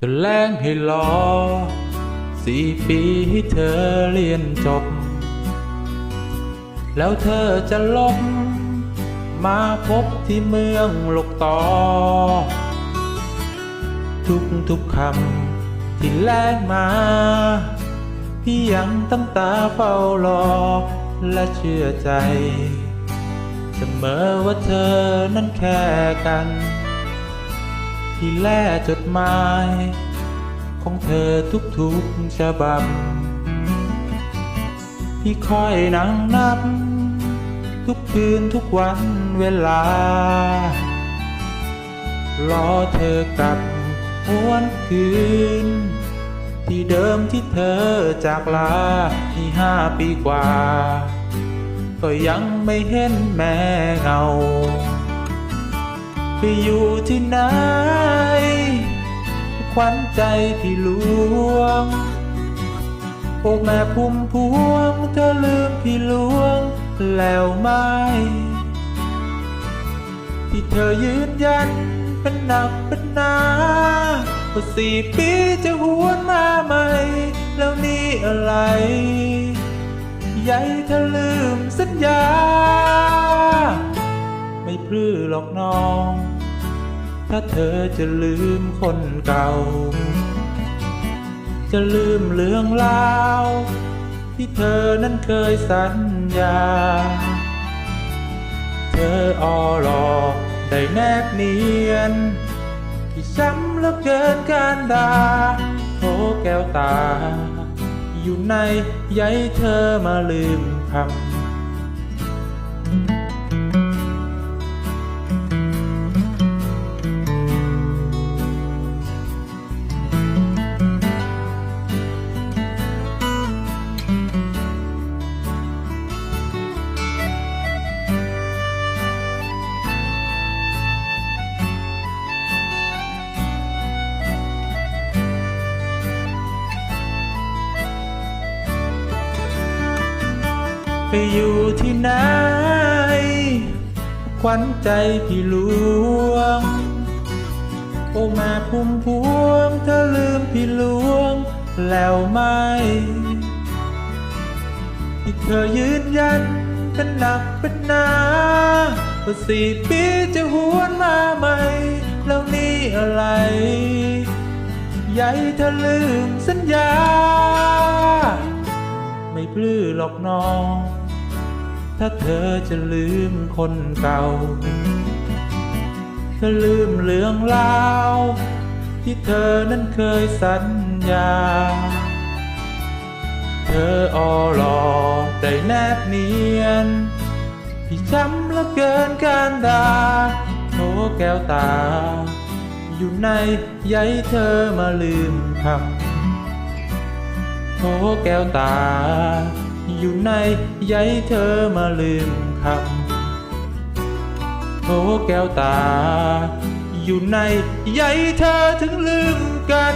จะแล้งให้รอสี่ปีให้เธอเรียนจบ แล้วเธอจะลบมาพบที่เมืองลกต่อ ทุกทุกคำที่แลกมา พี่ยังตั้งตาเฝ้ารอและเชื่อใจ เสมอว่าเธอนั้นแค่กัน ที่แล่จดหมาย ของเธอทุกๆฉบับพี่คอยนั่งนับ ทุกคืนทุกวันเวลา รอเธอกลับหวนคืน ที่เดิมที่เธอจากลาที่ห้าปีกว่า ก็ยังไม่เห็นแม่เงา อยู่ที่ไหน ขวัญใจพี่ลวงโอ้แม่พุ่มพวงเธอลืมพี่ลวงแล้วไหมที่เธอยืนยันเป็นหนักเป็นหนาว่าสี่ปีจะหวนมาใหม่ แล้วนี่อะไร ใหญ่เธอลืมสัญญา ไม่พลื้อหรอกน้อง ถ้าเธอจะลืมคนเก่า จะลืมเรื่องราว ที่เธอนั้นเคยสัญญา เธอออหลอกได้แนบเนียน ที่ช้ำเหลือเกินการด่าโทแก้วตา อยู่ในใยเธอมาลืมคำ อยู่ที่ไหนขวัญใจพี่หลวง โอ้แม่พุ่มพวงเธอลืมพี่หลวงแล้วไหมที่เธอยืนยันเป็นหนักเป็นหนาว่าสี่ปีจะหวนมาใหม่ แล้วนี่อะไร ใหญ่เธอลืมสัญญา ไม่ปลื้อหรอกน้อง ถ้าเธอจะลืมคนเก่า เธอลืมเรื่องราว ที่เธอนั้นเคยสัญญา เธอออหลอได้แนบเนียน ที่ช้ำเหลือเกินการด่าโทแก้วตา อยู่ในใยเธอมาลืมคำ แก้วตา อยู่ในใยเธอมาลืมคำโถแก้วตา อยู่ในใยเธอถึงลืมกัน